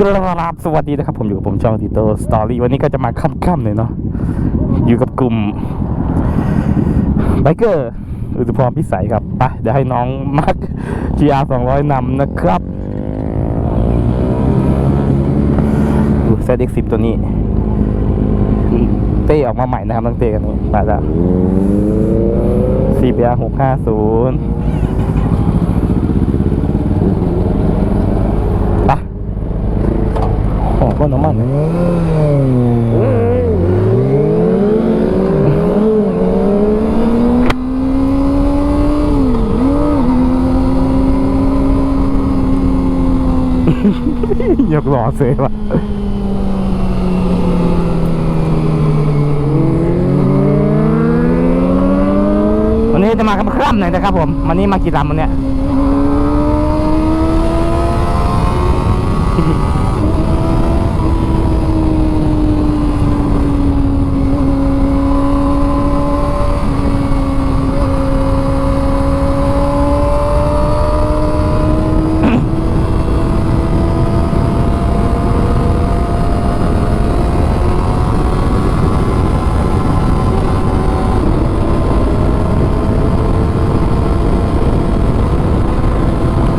กราบสวัสดีนะครับ ผมอยู่กับผมช่องติโตสตอรี่วันนี้ก็จะมาค่ำๆเลยเนาะอยู่กับกลุ่มไบเกอร์อุตุพรพิสัยครับไปเดี๋ยวให้น้องมาร์ค GR 200นำนะครับเซตเอ็กสิบตัวนี้ เต้ออกมาใหม่นะครับตั้งเต้กันนี้ไปแล้ว CBR 650ไปโอ้ก็ น้ำมันยกล้อเสียว่ะวันนี้จะมาคร่ำๆหน่อยนะครับผม วันนี้มากี่ลำวันเนี้ย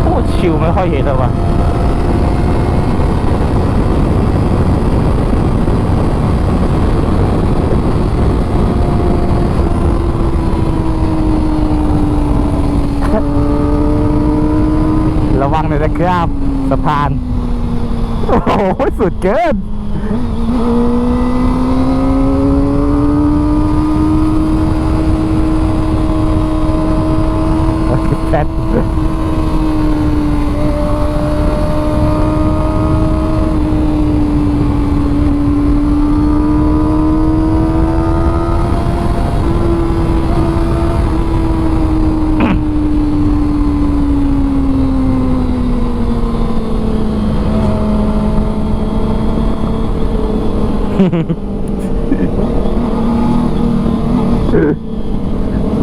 โอ้ชิว ไม่ค่อยเห็นเลยว่ะระวังหน่อยนะครับสะพาน โอ้โห สุดเกินแป๊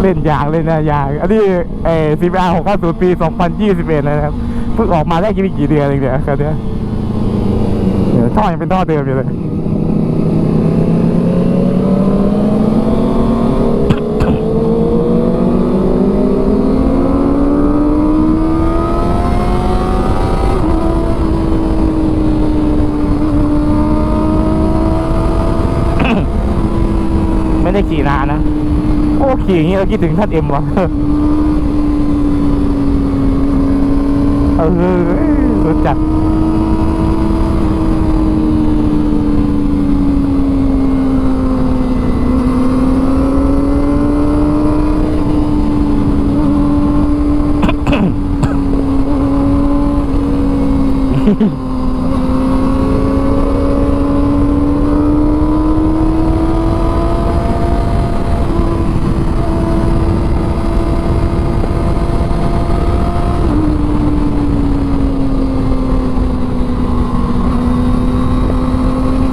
เล่นยางเล่นนะยาง อันนี้เอซีบีอาร์หกห้าศูนย์ปีสองพันยี่สิบเอ็ดนะครับ เพิ่งออกมาได้กี่กี่เดือนเองเนี่ยครับเนี่ยเดี๋ยวท่อยังเป็นท่อเดิมอยู่เลย ไม่ได้ขี่นานนะ โอ้ขี่อย่างนี้เราคิดถึงท่านเอ็มวะเออสุดจัด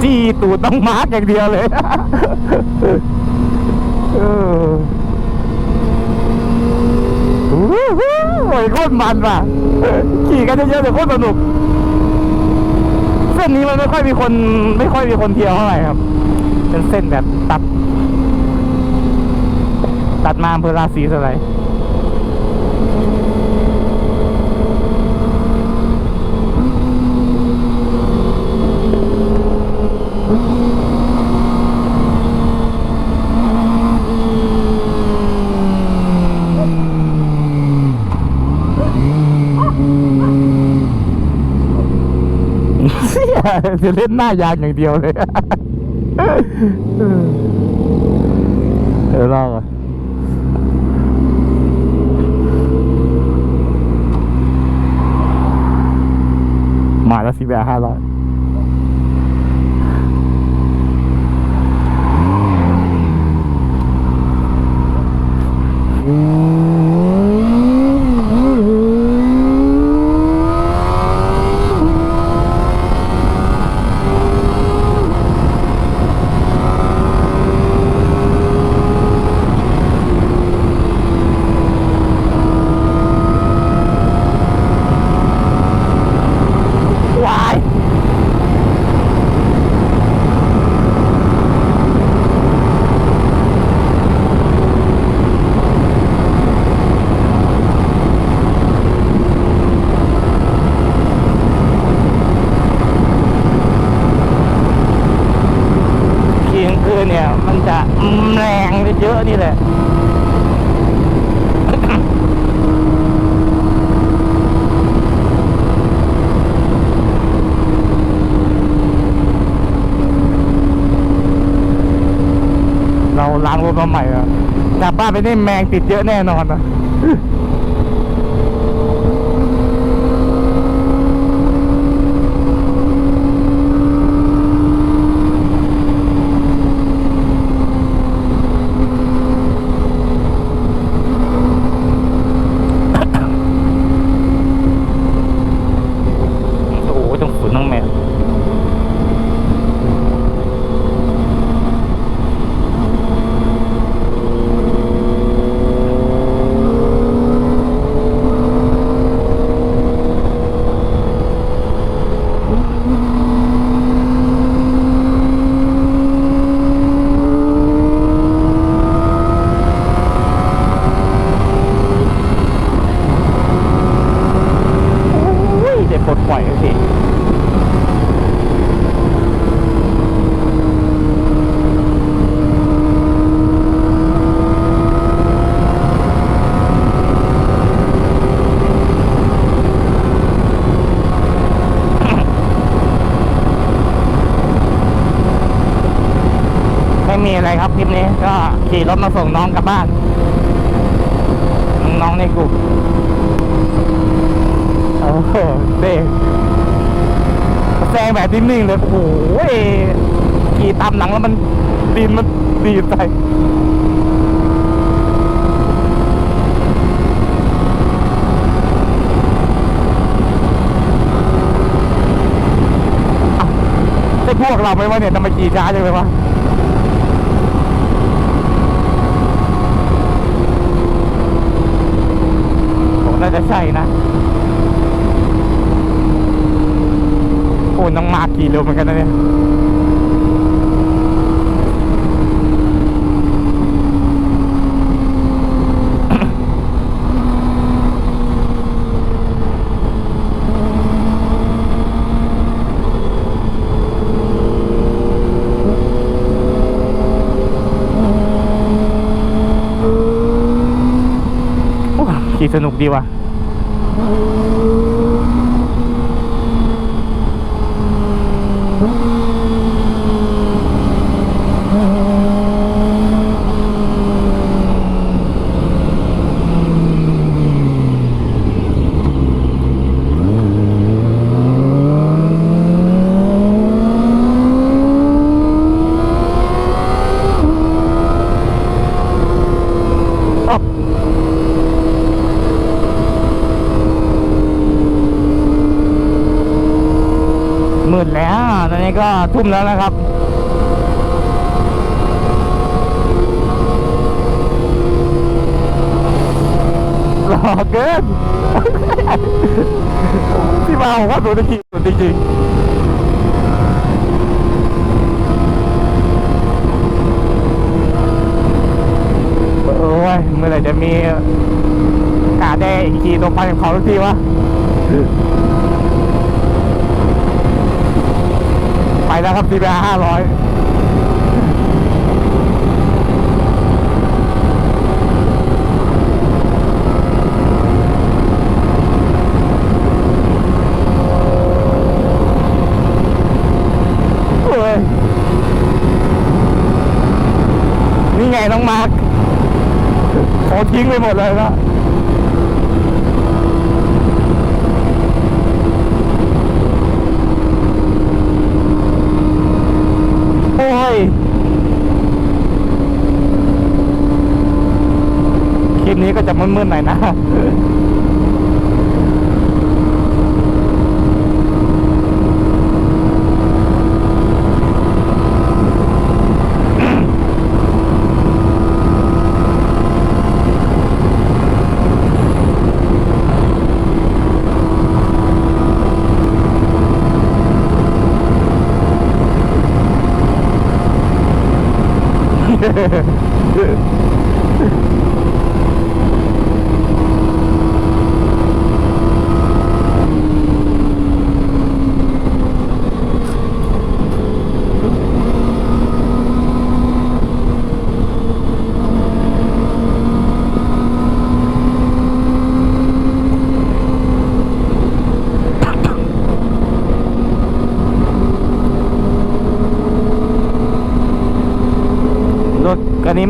จี้ ตูดต้องมาร์กอย่างเดียวเลยเออโอ้โหโอ้ยโคตรมันว่ะขี่กันเยอะๆแต่โคตรสนุกเส้นนี้มันไม่ค่อยมีคน ไม่ค่อยมีคนเที่ยวเท่าไหร่ครับ เป็นเส้นแบบตัด ตัดมาอำเภอราศีสไลย เสีย จะเล่นหน้ายางอย่างเดียวเลยเออลองอะมาแล้วสิบแปดห้าร้อย อะนี่แหละเราล้างรถมาใหม่อะกลับบ้านไปนี่แมงติดเยอะแน่นอนนะ โอ้โหต้องฝืนต้องแมว โอ้ยเด็กปลดปล่อยสิ ไม่มีอะไร คลิปนี้ก็ขี่รถมาส่งน้องกลับบ้าน น้องในกลุ่มโอ้โหเด็กแซงแบบนิ่งๆเลย โอ้โหขี่ตามหนังแล้วมันดินมันดีใจได้พวกเราไหมวะเนี่ยทำไมขี่ช้าจังเลยวะ ผม น่าจะใช่นะโอ้น้องมาร์คขี่เร็วเหมือนกันนะเนี่ยโอ้ขี่สนุกดีว่ะ Ooh. นี้ก็ทุ่มแล้วนะครับหล่อเกินที่มาผมว่าสุดจริงสุดจริงโอ้ยเมื่อไหร่จะมีกาได้ขี่ตรงไปของเขาทุกทีวะ ไป แล้วครับทีบีห้าร้อยโอ้ยนี่ไงน้องมาร์คโอทิ้งไปหมดเลยนะ โอ้ย คลิปนี้ก็จะ มืดๆหน่อยนะ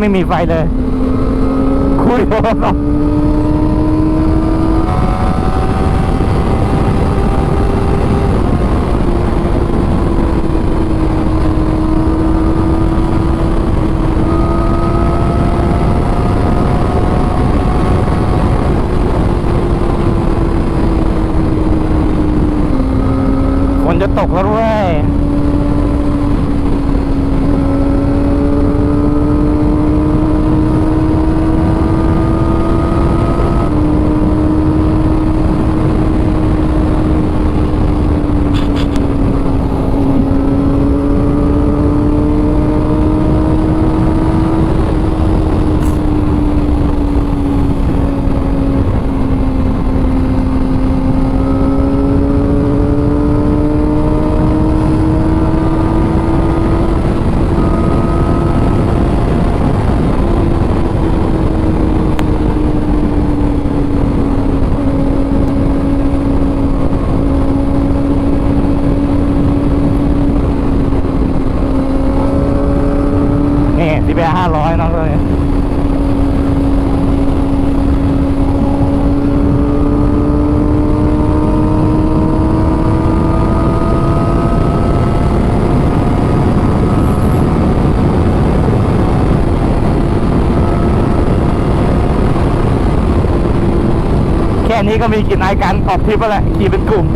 ไม่มีไฟเลย คุยโทรศัพท์ฝนจะตกแล้วด้วยนี่สิบแปดห้าร้อยน้องเลยแค่ นี้ก็มีกลินอายการออกทริปแล้วแหละขี่เป็นกลุ่ม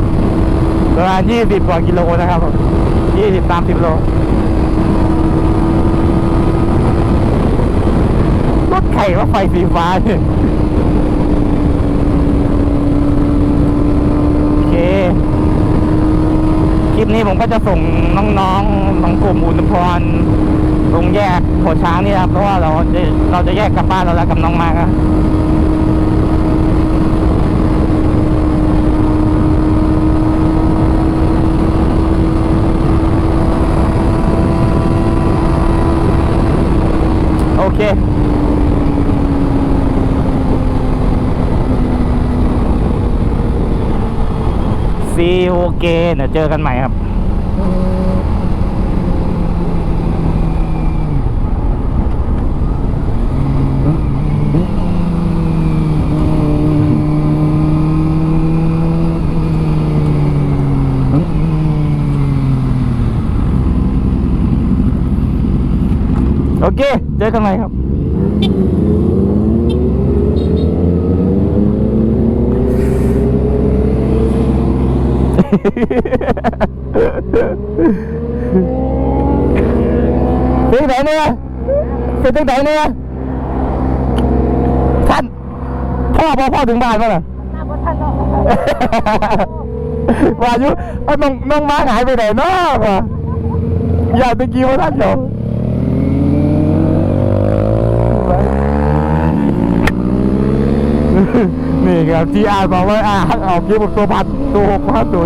ประมาณยี่สิบกว่ากิโลนะครับยี่สิบสามสิบโลรถไข่ว่าไฟสีฟ้าเนี่ยโอเค คลิปนี้ผมก็จะส่งน้องๆของกลุ่มอุณพรลงแยกหัวช้างนี่ครับเพราะว่าเราจะเราจะแยกกลับบ้านเราแล้วกับน้องมากอะโอเค ซีโอเกเดี๋ยวเจอกันใหม่ครับโอเค เจอกันใหม่ครับ เป็นไหนเนี่ยเป็นตั้งไหนเนี่ยท่านพ่อพ่อพ่อถึงบ้านป่ะล่ะหน้าบ่ทันเนาะว่าอยู่เอาน้องน้องมาหายไปไหนเนาะวะอยากตะกี้ว่าท่านเหรอนี่ครับที่อาบอกว่าอาเอาคลิปผมตัวพัด ตัวหกพัดตัว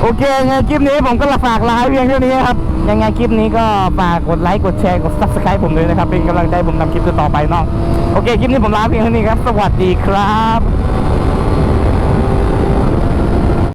โอเคไงคลิปนี้ผมก็ฝากลาเพียงเท่านี้ครับ ยังไงคลิปนี้ก็ฝากกดไลค์กดแชร์กด subscribe ผมด้วยนะครับ เป็นกำลังใจให้ผมทำคลิปต่อไปเนาะโอเคคลิปนี้ผมลาเพียงเท่านี้ครับ สวัสดีครับ